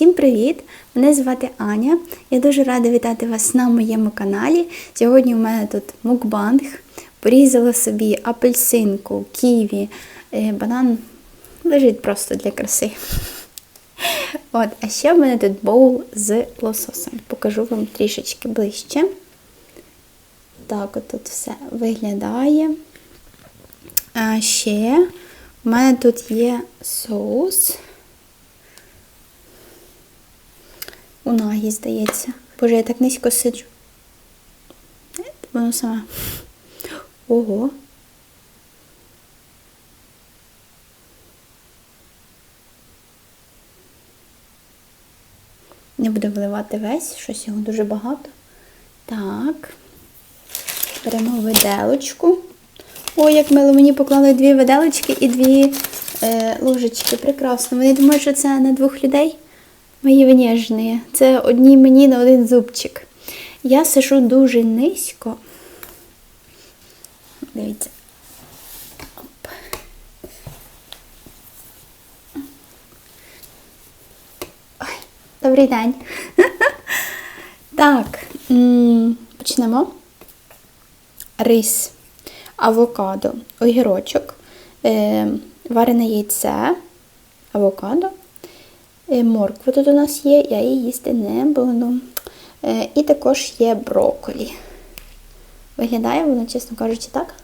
Всім привіт! Мене звати Аня. Я дуже рада вітати вас на моєму каналі. Сьогодні у мене тут мукбанг. Порізала собі апельсинку, ківі, е, банан лежить просто для краси. От, а ще в мене тут боул з лососем. Покажу вам трішечки ближче. Так, от тут все виглядає. А ще у мене тут є соус. У нагі, здається. Боже, я так низько сиджу. Воно саме. Ого. Не буду виливати весь, щось його дуже багато. Так. Беремо виделочку. Ой, як мило, мені поклали дві виделочки і дві е, ложечки. Прекрасно. Вони думають, що це на двох людей. Мої вніжні. Це одні мені на один зубчик. Я сижу дуже низько. Дивіться. Оп. Ой, добрий день. Так, почнемо. Рис, авокадо, огірочок, е, варене яйце, авокадо, морква тут у нас є, я її їсти не буду. Е, і також є брокколі. Виглядає воно, чесно кажучи, так.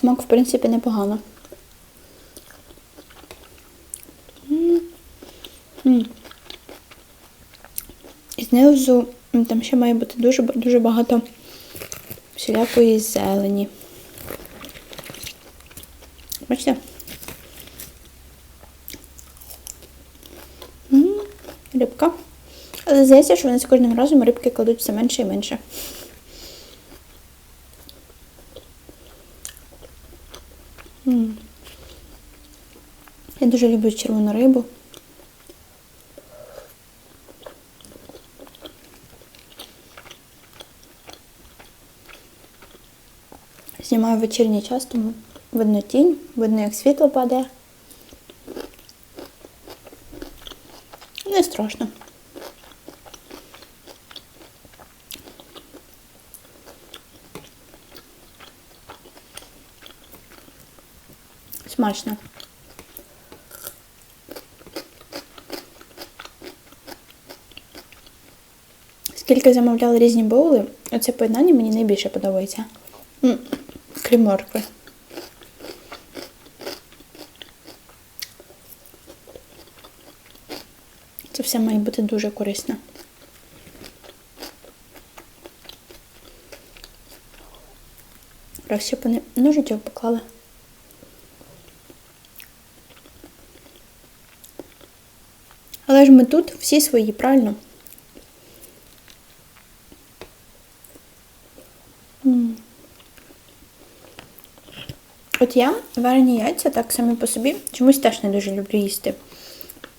Смак, в принципі, непогано. І знизу там ще має бути дуже, дуже багато всілякої зелені. Бачите? Рибка. Але здається, що вони з кожним разом рибки кладуть все менше і менше. Я дуже люблю червону рибу. Знімаю вечірній час, тому видно тінь, видно, як світло падає. Не страшно. Смачно. Скільки замовляли різні боули, оце поєднання мені найбільше подобається. Крім моркви. Все має бути дуже щоб вони ножичок поклали. Але ж ми тут всі свої, правильно? От я варені яйця так самі по собі чомусь теж не дуже люблю їсти.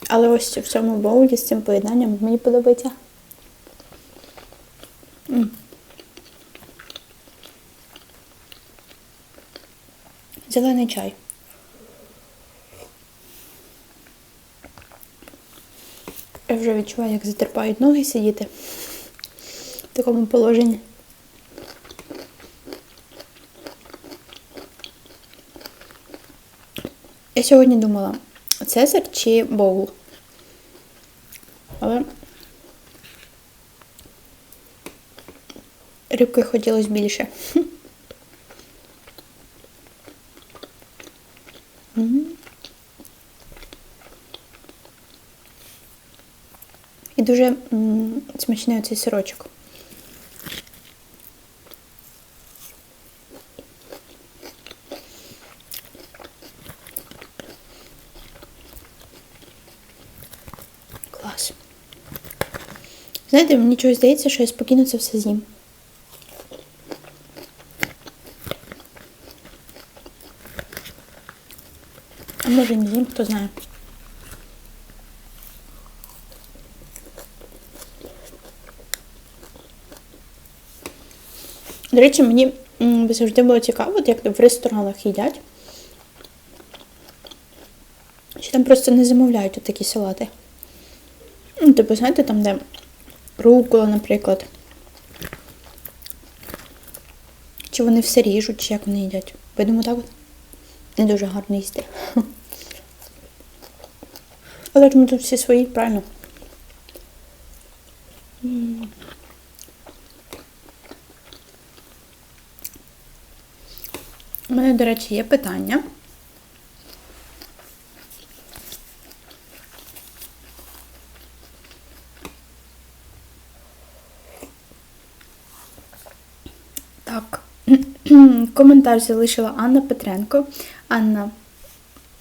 Але ось в цьому боулі з цим поєднанням мені подобається. Зелений чай. Я вже відчуваю, як затерпають ноги сидіти в такому положенні. Я сьогодні думала, Цезар чи боул. Але рибки хотілося більше. І дуже смачний оцей сирочок. Знаєте, мені чогось здається, що я спокійно це все з'їм. А може не з'їм, хто знає. До речі, мені завжди було цікаво, як в ресторанах їдять. Чи там просто не замовляють такі салати? Ну, типу, знаєте, там, де рукола, наприклад. Чи вони все ріжуть, чи як вони їдять. Думаю, так не дуже гарно їсти. Але ж ми тут всі свої, правильно? У мене, до речі, є питання. Так, коментар залишила Анна Петренко. Анна,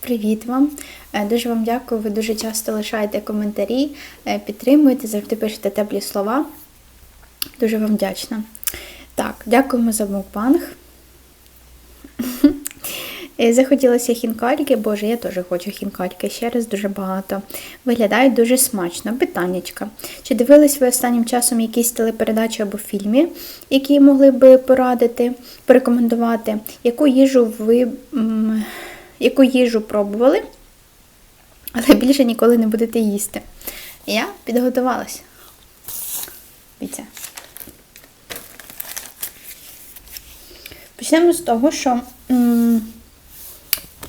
привіт вам. Е, Дуже вам дякую. Ви дуже часто лишаєте коментарі, е, підтримуєте, завжди пишете теплі слова. Дуже вам вдячна. Так, дякуємо за мукбанг. Е, Захотілося хінкальки, боже, я теж хочу хінкальки, ще раз дуже багато. Виглядають дуже смачно. Питаннячка. Чи дивились ви останнім часом якісь телепередачі або фільми, які могли би порадити, порекомендувати? Яку їжу ви яку їжу пробували, але більше ніколи не будете їсти? Я підготувалася. Дивіться. Почнемо з того, що м,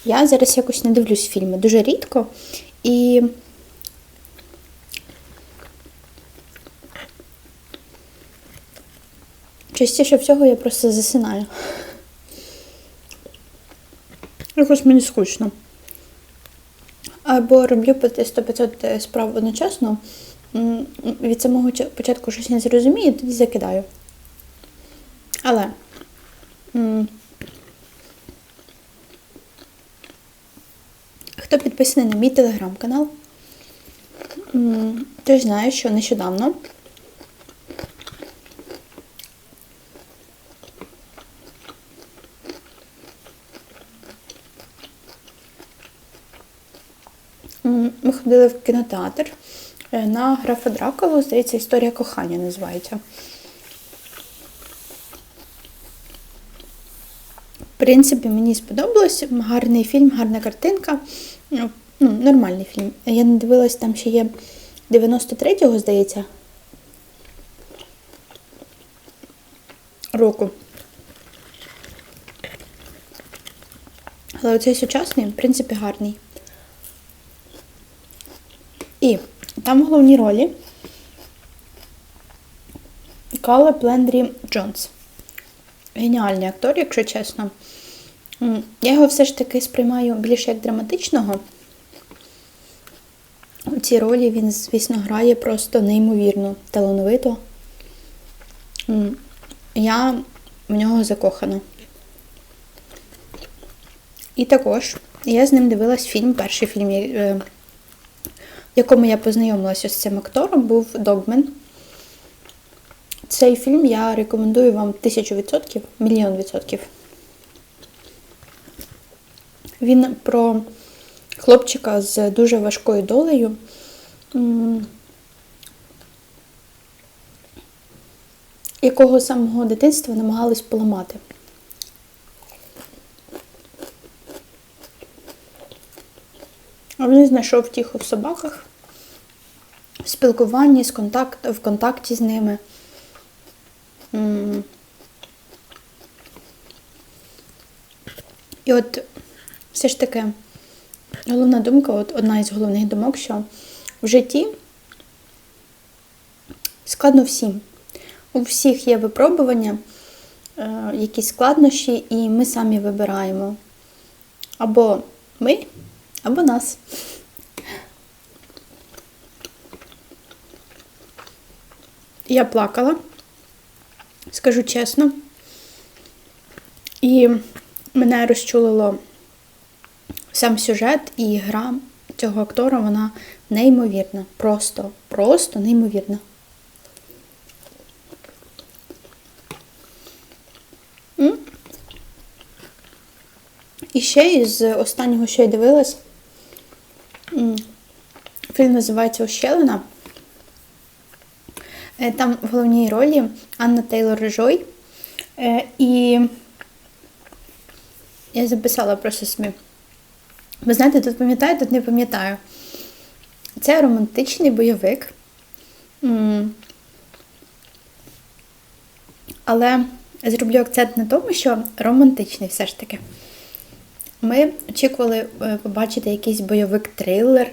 я зараз якось не дивлюсь фільми дуже рідко. І частіше всього я просто засинаю. Якось мені скучно. Або роблю по 100-500 справ одночасно. Від самого початку щось не зрозумію, тоді закидаю. Але хто підписаний на мій телеграм-канал, той знає, що нещодавно ми ходили в кінотеатр е, на графа Дракулу, здається, історія кохання називається. В принципі, мені сподобалось. Гарний фільм, гарна картинка. Ну, ну, нормальний фільм. Я не дивилась, там ще є 93-го, здається. Року. Але оцей сучасний, в принципі, гарний. І там в головній ролі Кала Плендрі Джонс геніальний актор, якщо чесно. Я його все ж таки сприймаю більш як драматичного. У цій ролі він, звісно, грає просто неймовірно, талановито. Я в нього закохана. І також я з ним дивилась фільм, перший фільм, е, в якому я познайомилася з цим актором, був Догмен. Цей фільм я рекомендую вам тисячу відсотків, мільйон відсотків. Він про хлопчика з дуже важкою долею. Якого самого дитинства намагались поламати. А він знайшов втіху в собаках, в спілкуванні, з контакт, в контакті з ними. І от все ж таки головна думка, от одна із головних думок, що в житті складно всім. У всіх є випробування, е, якісь складнощі, і ми самі вибираємо. Або ми, або нас. Я плакала скажу чесно. І мене розчулило сам сюжет і гра цього актора, вона неймовірна. Просто, просто неймовірна. І ще із останнього, що я дивилась, фільм називається Ощелина. Е, Там в головній ролі Анна Тейлор Режой. Е, І я записала просто собі Ви знаєте, тут пам'ятаю, тут не пам'ятаю. Це романтичний бойовик. Але зроблю акцент на тому, що романтичний все ж таки. Ми очікували е, побачити якийсь бойовик трилер.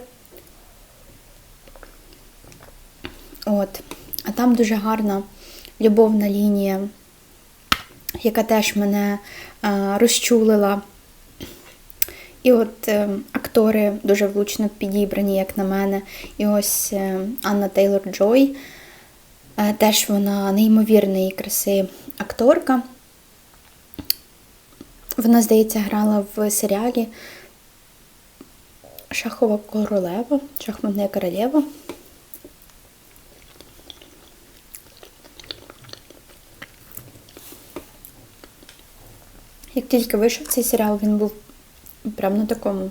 От. А там дуже гарна любовна лінія, яка теж мене е, розчулила. І от е, актори дуже влучно підібрані, як на мене. І ось е, Анна Тейлор Джой. Е, теж вона неймовірної краси акторка. Вона, здається, грала в серіалі Шахова королева, Шахматна королева. Як тільки вийшов цей серіал, він був прям на такому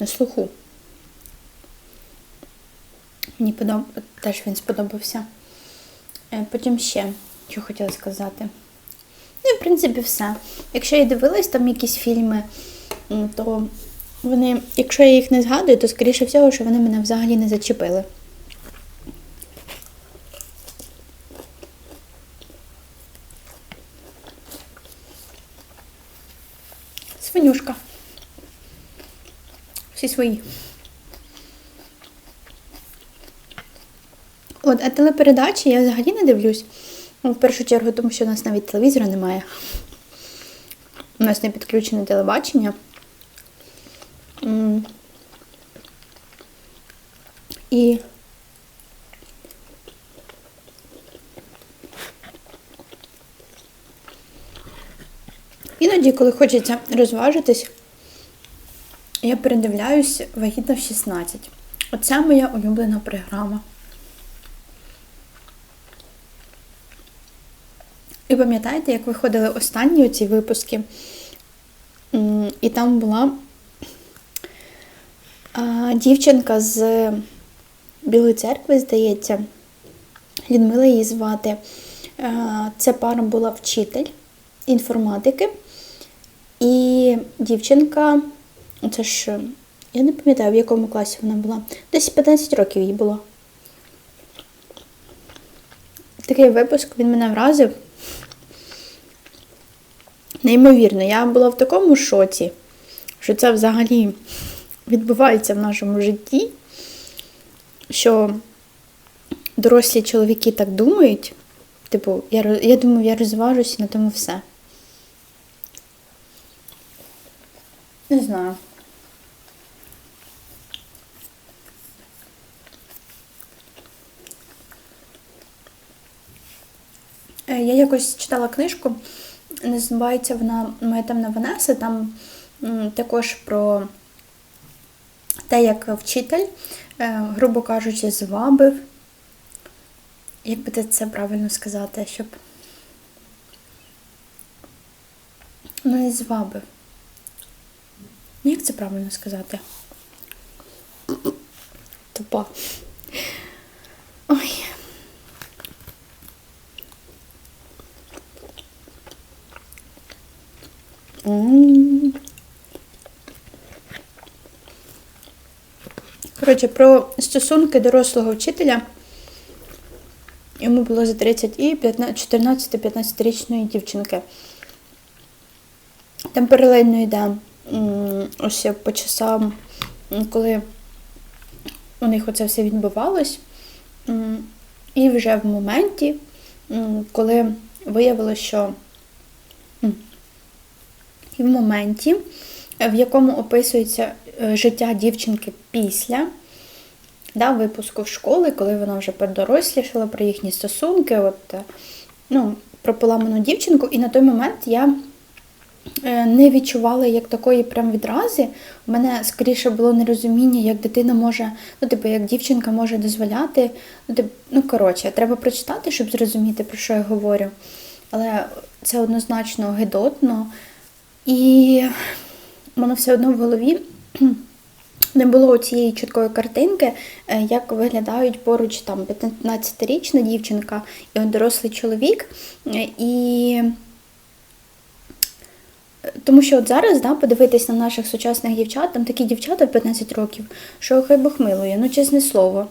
на слуху. Мені подоб... теж він сподобався. Е, Потім ще, що хотіла сказати. Ну, в принципі, все. Якщо я дивилась там якісь фільми, то вони, якщо я їх не згадую, то скоріше всього, що вони мене взагалі не зачепили. Свинюшка. Всі свої. От, а телепередачі я взагалі не дивлюсь. Ну, в першу чергу, тому що у нас навіть телевізора немає. У нас не підключене телебачення. І іноді, коли хочеться розважитись, я передивляюсь вагітна в 16. Оце моя улюблена програма. І пам'ятаєте, як виходили останні оці випуски? І там була дівчинка з Білої церкви, здається, Людмила її звати. Це пара була вчитель інформатики. І дівчинка, це ж, я не пам'ятаю, в якому класі вона була. Десь 15 років їй було. Такий випуск він мене вразив. Неймовірно, я була в такому шоці, що це взагалі відбувається в нашому житті, що дорослі чоловіки так думають. Типу, я, я думаю, я розважусь на тому все. Не знаю. Е, Я якось читала книжку, називається вона Моя темна Ванеса. Там також про те, як вчитель, е, грубо кажучи, звабив. Як би це правильно сказати, щоб. Ну, не звабив. Ну, як це правильно сказати? Тупа. Ой. Коротше, про стосунки дорослого вчителя. Йому було за 30 і 14-15-річної дівчинки. Там паралельно йде ось по часам, коли у них оце все відбувалось. І вже в моменті, коли виявилося, що і в моменті, в якому описується е, життя дівчинки після да, випуску в школи, коли вона вже подорослішала про їхні стосунки, от, е, ну, про поламану дівчинку. І на той момент я не відчувала як такої прям відрази. У мене скоріше було нерозуміння, як дитина може, ну, типу, як дівчинка може дозволяти. Ну, тип, ну коротше, треба прочитати, щоб зрозуміти, про що я говорю. Але це однозначно гидотно. І воно все одно в голові не було цієї чіткої картинки, е, як виглядають поруч там 15-річна дівчинка і дорослий чоловік. Е, І Тому що от зараз, да, подивитись на наших сучасних дівчат, там такі дівчата в 15 років, що хай Бог милує, ну чесне слово.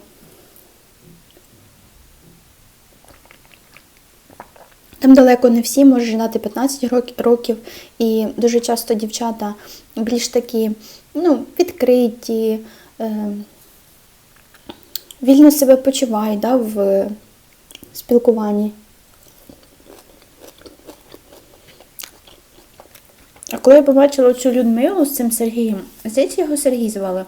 Там далеко не всі можуть жінати 15 рок- років, і дуже часто дівчата більш такі ну, відкриті, е, вільно себе почувають да, в спілкуванні. Коли я побачила цю Людмилу з цим Сергієм, здається, його Сергій звали.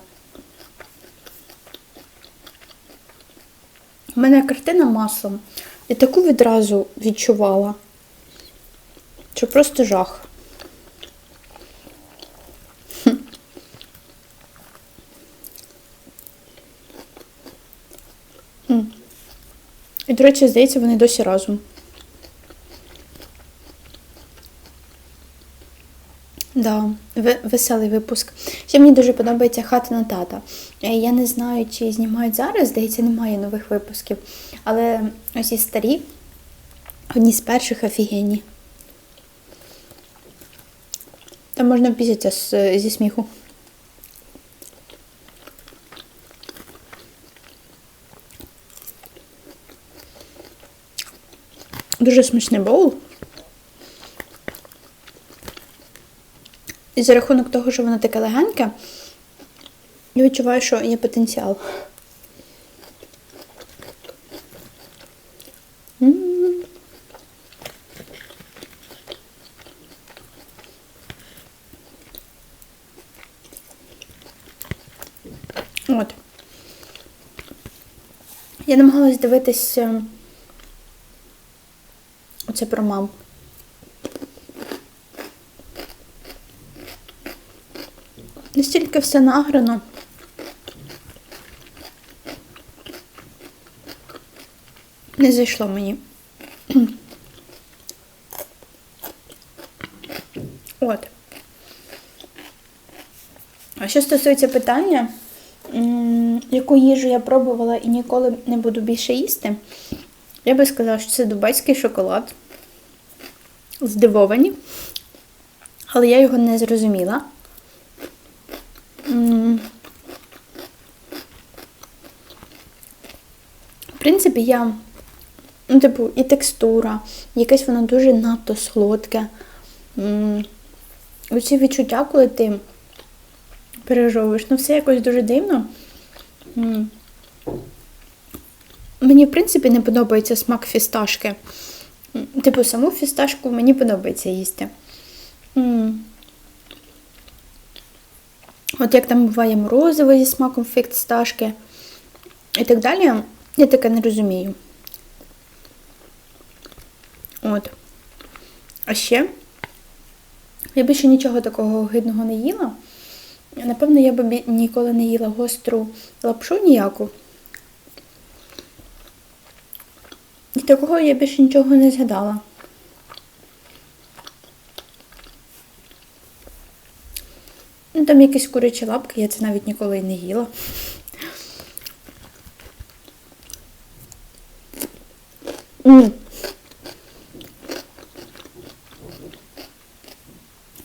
У мене картина маслом. І таку відразу відчувала. Що просто жах. І, до речі, здається, вони досі разом. Да, веселий випуск. Ще мені дуже подобається хата на тата. Е, Я не знаю, чи знімають зараз, здається, немає нових випусків. Але ось і старі, одні з перших офігенні. Там можна пісятися зі сміху. Дуже смачний боул. І за рахунок того, що воно таке легеньке, я відчуваю, що є потенціал. От. Я намагалась дивитись е, оце про мам. Настільки все награно. Не зайшло мені. От. А що стосується питання, яку їжу я пробувала і ніколи не буду більше їсти, я би сказала, що це дубайський шоколад. Здивовані. Але я його не зрозуміла. М. В принципі, я, ну, типу, і текстура, якесь воно дуже надто солодке. Оці відчуття, коли ти пережовуєш, ну все якось дуже дивно. Мені, в принципі, не подобається смак фісташки. Типу, саму фісташку мені подобається їсти. От як там буває морозиво зі смаком фісташки і так далі, я таке не розумію. От. А ще я більше нічого такого гидного не їла. Напевно, я б ніколи не їла гостру лапшу ніяку. І такого я більше нічого не згадала. Ну, там якісь курячі лапки, я це навіть ніколи й не їла.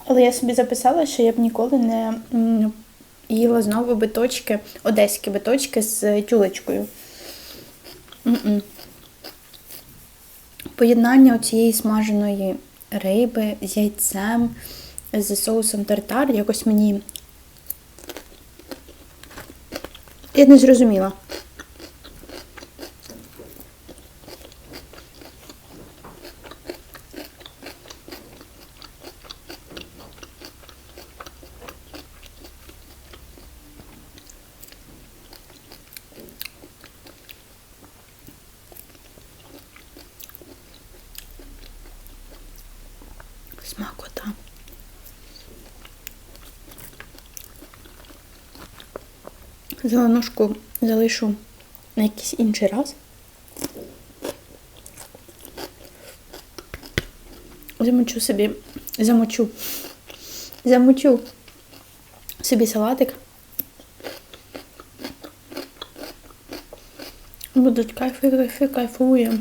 Але я собі записала, що я б ніколи не їла знову биточки, одеські биточки з тюлечкою. Поєднання цієї смаженої риби з яйцем, з соусом тартар якось мені. Я не зрозуміла. Зеленушку залишу на якийсь інший раз. Замочу собі, замочу, замочу собі салатик. Будуть кайфи, кайфи, кайфуємо.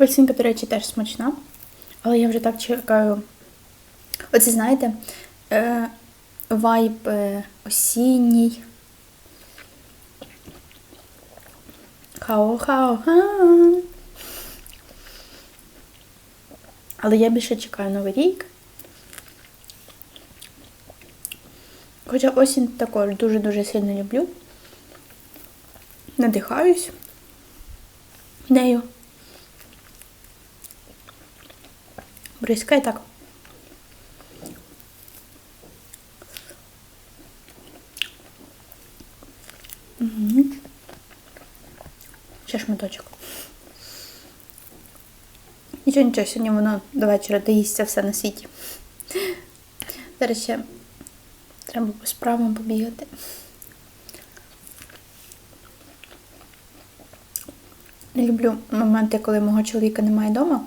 Апельсинка, до речі, теж смачна. Але я вже так чекаю. Оце знаєте, е, вайб е, осінній. Хао-хао-ха. Але я більше чекаю Новий рік. Хоча осінь також дуже-дуже сильно люблю. Надихаюсь нею. Бризкає так. Угу. Ще шматочок. Нічого, нічого, сьогодні воно до вечора доїсться все на світі. Зараз ще треба по справам побігати. Не люблю моменти, коли мого чоловіка немає вдома.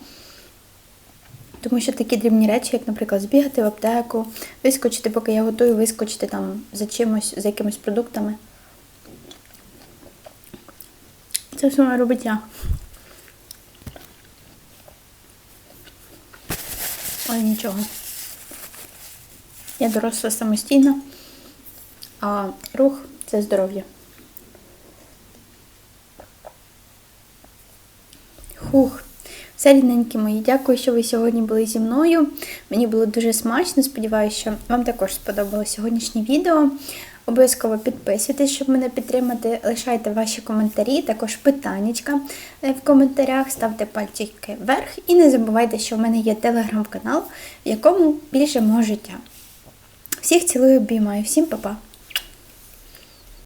Тому що такі дрібні речі, як, наприклад, збігати в аптеку, вискочити, поки я готую, вискочити там за чимось, за якимись продуктами. Це все має робити я. Але нічого. Я доросла самостійно, а рух це здоров'я. Хух. Все рідненькі мої, дякую, що ви сьогодні були зі мною. Мені було дуже смачно. Сподіваюся, що вам також сподобалось сьогоднішнє відео. Обов'язково підписуйтесь, щоб мене підтримати. Лишайте ваші коментарі, також питаннячка в коментарях, ставте пальчики вверх і не забувайте, що в мене є телеграм-канал, в якому більше мого життя. Всіх цілую, обіймаю, всім па-па!